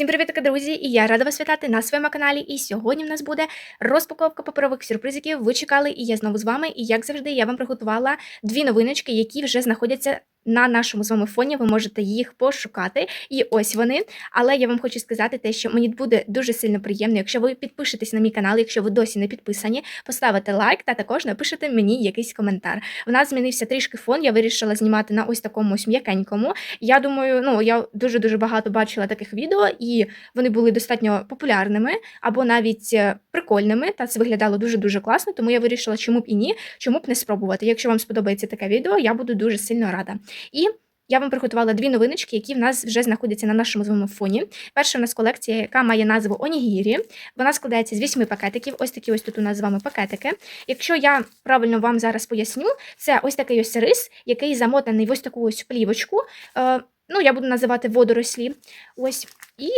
Всім привіт, друзі! І я рада вас вітати на своєму каналі. І сьогодні в нас буде розпаковка паперових сюрпризиків. Ви чекали, і я знову з вами. І як завжди, я вам приготувала дві новиночки, які вже знаходяться на нашому з вами фоні. Ви можете їх пошукати. І ось вони. Але я вам хочу сказати те, що мені буде дуже сильно приємно, якщо ви підпишетесь на мій канал, якщо ви досі не підписані, поставите лайк та також напишете мені якийсь коментар. В нас змінився трішки фон. Я вирішила знімати на ось такому ось м'якенькому. Я думаю, ну я дуже дуже багато бачила таких відео, і вони були достатньо популярними або навіть е, прикольними. Та це виглядало дуже дуже класно. Тому я вирішила, чому б і ні, чому б не спробувати. Якщо вам сподобається таке відео, я буду дуже сильно рада. І я вам приготувала дві новиночки, які в нас вже знаходяться на нашому з вами фоні. Перша у нас колекція, яка має назву Онігірі. Вона складається з вісьми пакетиків. Ось такі ось тут у нас з вами пакетики. Якщо я правильно вам зараз поясню, це ось такий ось рис, який замотаний в ось таку ось плівочку. Е, ну, я буду називати водорослі. Ось. І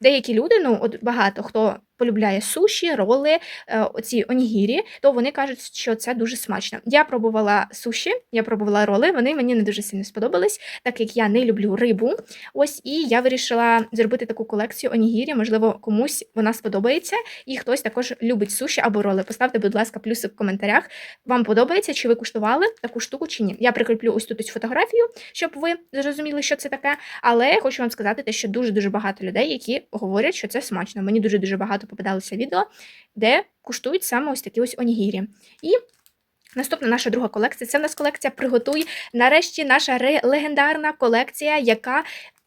деякі люди, ну, от багато хто полюбляє суші, роли, е, оці онігірі, то вони кажуть, що це дуже смачно. Я пробувала суші, я пробувала роли, вони мені не дуже сильно сподобались, так як я не люблю рибу. Ось і я вирішила зробити таку колекцію онігірі. Можливо, комусь вона сподобається, і хтось також любить суші або роли. Поставте, будь ласка, плюси в коментарях. Вам подобається, чи ви куштували таку штуку, чи ні. Я прикріплю ось тут ось фотографію, щоб ви зрозуміли, що це таке. Але хочу вам сказати, те, що дуже дуже багато людей, які говорять, що це смачно. Мені дуже дуже багато попадалося відео, де куштують саме ось такі ось онігірі. І наступна наша друга колекція це в нас колекція Приготуй. Нарешті наша легендарна колекція, яка.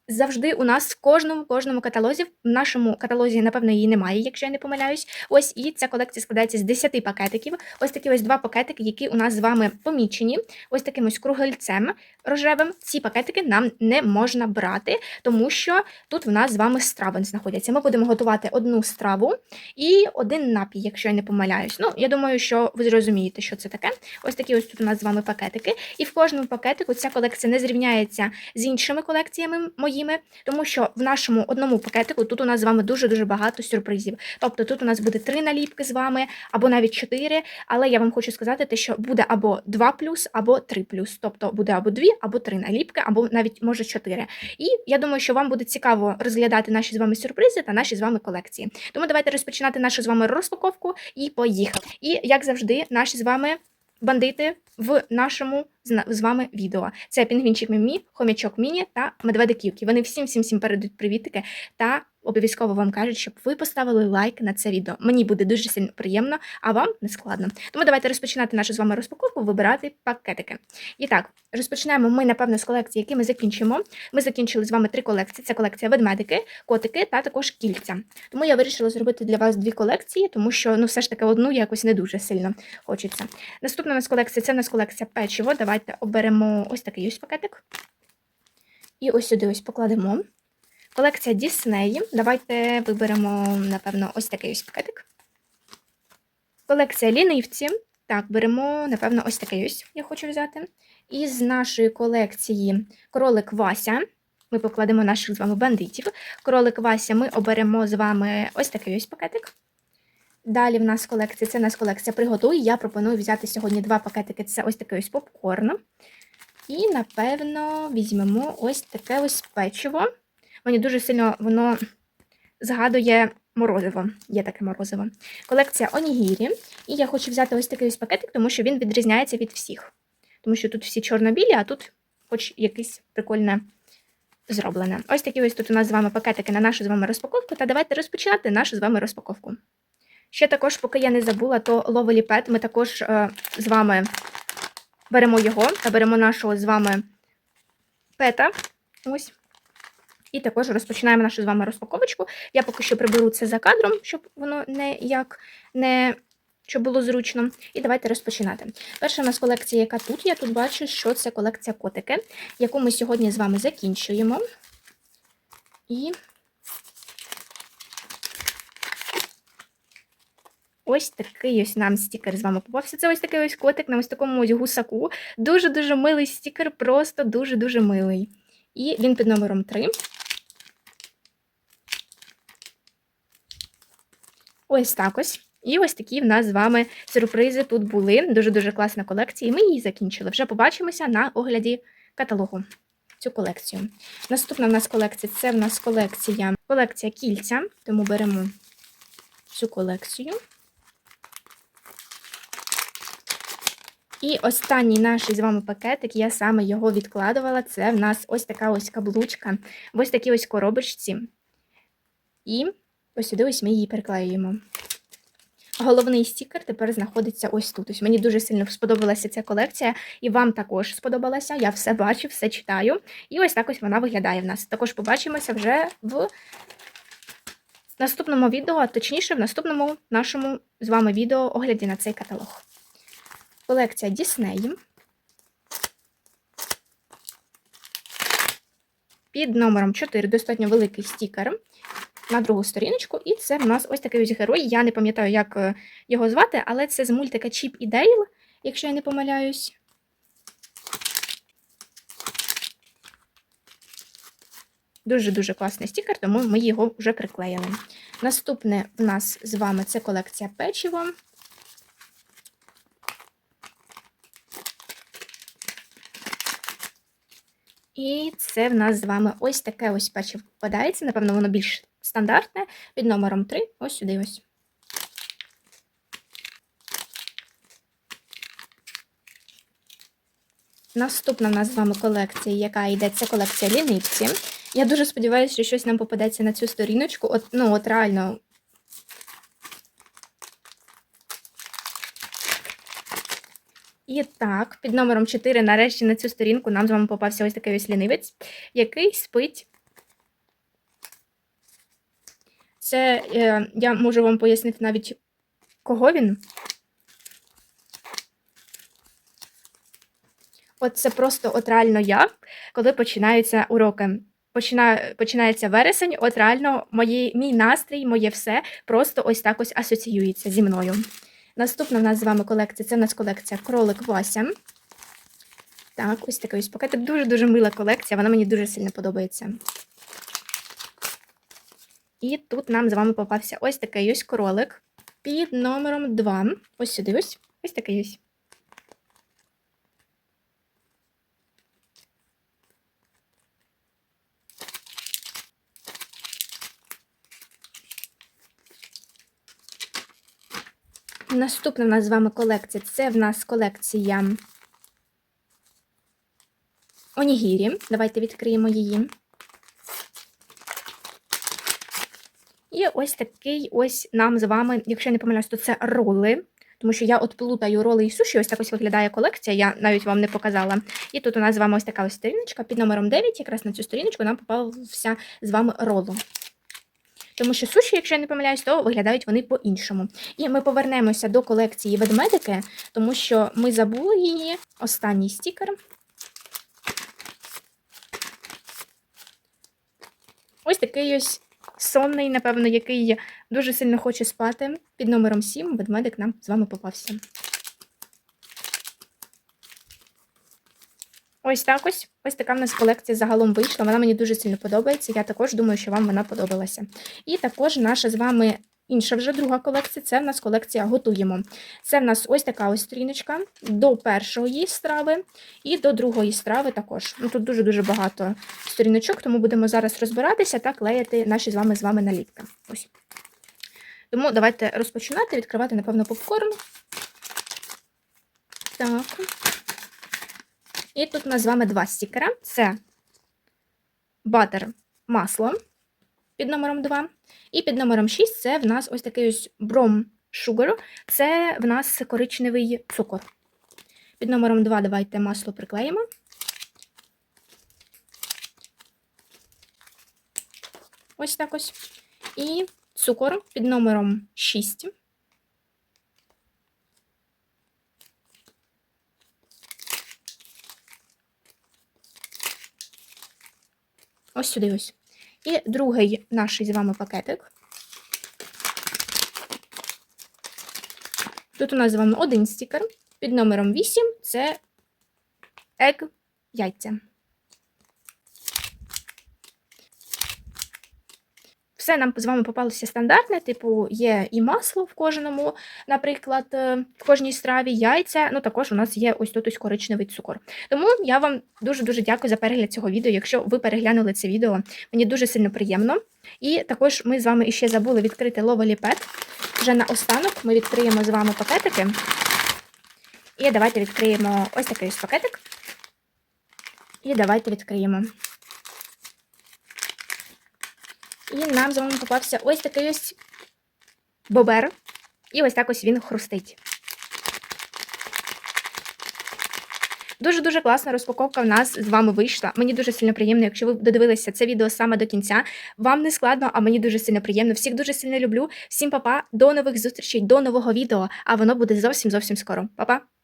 Завжди у нас в кожному кожному каталозі. В нашому каталозі, напевно, її немає, якщо я не помиляюсь. Ось і ця колекція складається з 10 пакетиків. Ось такі ось два пакетики, які у нас з вами помічені. Ось таким ось кругельцем рожевим. Ці пакетики нам не можна брати, тому що тут в нас з вами страви знаходяться. Ми будемо готувати одну страву і один напій, якщо я не помиляюсь. Ну, я думаю, що ви зрозумієте, що це таке. Ось такі ось тут у нас з вами пакетики. І в кожному пакетику ця колекція не зрівняється з іншими колекціями моїми, тому що в нашому одному пакетику тут у нас з вами дуже-дуже багато сюрпризів. Тобто тут у нас буде три наліпки з вами, або навіть чотири. Але я вам хочу сказати, те, що буде або 2 плюс, або 3 плюс. Тобто буде або дві, або три наліпки, або навіть може чотири. І я думаю, що вам буде цікаво розглядати наші з вами сюрпризи та наші з вами колекції. Тому давайте розпочинати нашу з вами розпаковку і поїхали. І як завжди, наші з вами бандити в нашому з вами відео. Це пінгвінчик Мімі, хомячок Міні та медведиківки. Вони всім всім всім передають привітики та обов'язково вам кажуть, щоб ви поставили лайк на це відео. Мені буде дуже сильно приємно, а вам не складно. Тому давайте розпочинати нашу з вами розпаковку, вибирати пакетики. І так, розпочинаємо ми, напевно, з колекції, які ми закінчимо. Ми закінчили з вами три колекції: це колекція ведмедики, котики та також кільця. Тому я вирішила зробити для вас дві колекції, тому що ну, все ж таки одну якось не дуже сильно хочеться. Наступна у нас колекція це у нас колекція печиво. Давайте оберемо ось такий ось пакетик. І ось сюди ось покладемо. Колекція Діснеї. Давайте виберемо, напевно, ось такий ось пакетик. Колекція лінивці. Так, беремо, напевно, ось такий ось я хочу взяти. І з нашої колекції кролик Вася. Ми покладемо наших з вами бандитів. Кролик Вася ми оберемо з вами ось такий ось пакетик. Далі в нас колекція, це в нас колекція приготуй. Я пропоную взяти сьогодні два пакетики. Це ось такий ось попкорн. І, напевно, візьмемо ось таке ось печиво. Мені дуже сильно воно згадує морозиво. Є таке морозиво. Колекція Онігірі. І я хочу взяти ось такий ось пакетик, тому що він відрізняється від всіх. Тому що тут всі чорно-білі, а тут хоч якесь прикольне зроблене. Ось такі ось тут у нас з вами пакетики на нашу з вами розпаковку. Та давайте розпочинати нашу з вами розпаковку. Ще також, поки я не забула, то Pet ми також е, з вами беремо його та беремо нашого з вами пета. Ось. І також розпочинаємо нашу з вами розпаковочку. Я поки що приберу це за кадром, щоб воно не як не щоб було зручно. І давайте розпочинати. Перша у нас колекція, яка тут, я тут бачу, що це колекція котики, яку ми сьогодні з вами закінчуємо. І ось такий ось нам стікер з вами попався. Це ось такий ось котик на ось такому ось гусаку. Дуже-дуже милий стікер, просто дуже-дуже милий. І він під номером 3. Ось так ось. І ось такі в нас з вами сюрпризи тут були. Дуже-дуже класна колекція, і ми її закінчили. Вже побачимося на огляді каталогу. цю колекцію. Наступна в нас колекція це в нас колекція, колекція кільця, тому беремо цю колекцію. І останній наш з вами пакетик, я саме його відкладувала. Це в нас ось така ось каблучка, ось такій ось коробочці. І ось сюди ось ми її переклеюємо. Головний стікер тепер знаходиться ось тут. Ось мені дуже сильно сподобалася ця колекція, і вам також сподобалася. Я все бачу, все читаю. І ось так ось вона виглядає в нас. Також побачимося вже в наступному відео, а точніше, в наступному нашому з вами відео огляді на цей каталог. Колекція Дісней. Під номером 4 достатньо великий стікер на другу сторіночку. І це в нас ось такий ось герой. Я не пам'ятаю, як е, його звати, але це з мультика Чіп і Дейл, якщо я не помиляюсь. Дуже-дуже класний стікер, тому ми його вже приклеїли. Наступне в нас з вами це колекція печиво. І це в нас з вами ось таке ось печиво попадається. Напевно, воно більш стандартне під номером 3. Ось сюди ось. Наступна в нас з вами колекція, яка йде, це колекція лінивці. Я дуже сподіваюся, що щось нам попадеться на цю сторіночку. От, ну, от реально. І так, під номером 4, нарешті на цю сторінку нам з вами попався ось такий ось лінивець, який спить. Це е, я можу вам пояснити навіть, кого він. От це просто от реально я, коли починаються уроки. Починає, починається вересень, от реально мої, мій настрій, моє все просто ось так ось асоціюється зі мною. Наступна в нас з вами колекція це у нас колекція кролик 8. Так, ось такий ось пакетик. Дуже-дуже мила колекція, вона мені дуже сильно подобається. І тут нам з вами попався ось такий ось кролик під номером 2. Ось сюди ось. Ось такий ось. Наступна в нас з вами колекція це в нас колекція Онігірі. Давайте відкриємо її. І ось такий ось нам з вами, якщо я не помиляюсь, то це роли. Тому що я от плутаю роли і суші, ось так ось виглядає колекція, я навіть вам не показала. І тут у нас з вами ось така ось сторіночка під номером 9, якраз на цю сторіночку нам попався з вами роло. Тому що суші, якщо я не помиляюсь, то виглядають вони по-іншому. І ми повернемося до колекції ведмедики, тому що ми забули її. Останній стікер. Ось такий ось сонний, напевно, який дуже сильно хоче спати. Під номером 7 ведмедик нам з вами попався. Ось так ось. Ось така в нас колекція загалом вийшла. Вона мені дуже сильно подобається. Я також думаю, що вам вона подобалася. І також наша з вами інша вже друга колекція це в нас колекція готуємо. Це в нас ось така ось сторіночка до першої страви і до другої страви також. Ну, Тут дуже-дуже багато сторіночок, тому будемо зараз розбиратися та клеїти наші з вами з вами наліпки. Ось. Тому давайте розпочинати, відкривати, напевно, попкорн. Так. І тут у нас з вами два стікера. Це батер масло під номером 2. І під номером 6 це в нас ось такий ось бром sugar. Це в нас коричневий цукор. Під номером 2 давайте масло приклеїмо. Ось так ось. І цукор під номером 6. Ось сюди ось. І другий наш з вами пакетик. Тут у нас з вами один стікер. Під номером 8 це ег яйця. Все нам з вами попалося стандартне, типу, є і масло в кожному, наприклад, е, в кожній страві, яйця. Ну, також у нас є ось тут ось коричневий цукор. Тому я вам дуже-дуже дякую за перегляд цього відео. Якщо ви переглянули це відео, мені дуже сильно приємно. І також ми з вами іще забули відкрити ловеліпет. Вже на останок ми відкриємо з вами пакетики. І давайте відкриємо ось такий ось пакетик. І давайте відкриємо. І нам з вами попався ось такий ось бобер. І ось так ось він хрустить. Дуже-дуже класна розпаковка в нас з вами вийшла. Мені дуже сильно приємно, якщо ви додивилися це відео саме до кінця. Вам не складно, а мені дуже сильно приємно. Всіх дуже сильно люблю. Всім па-па, до нових зустрічей, до нового відео. А воно буде зовсім зовсім скоро. Па-па!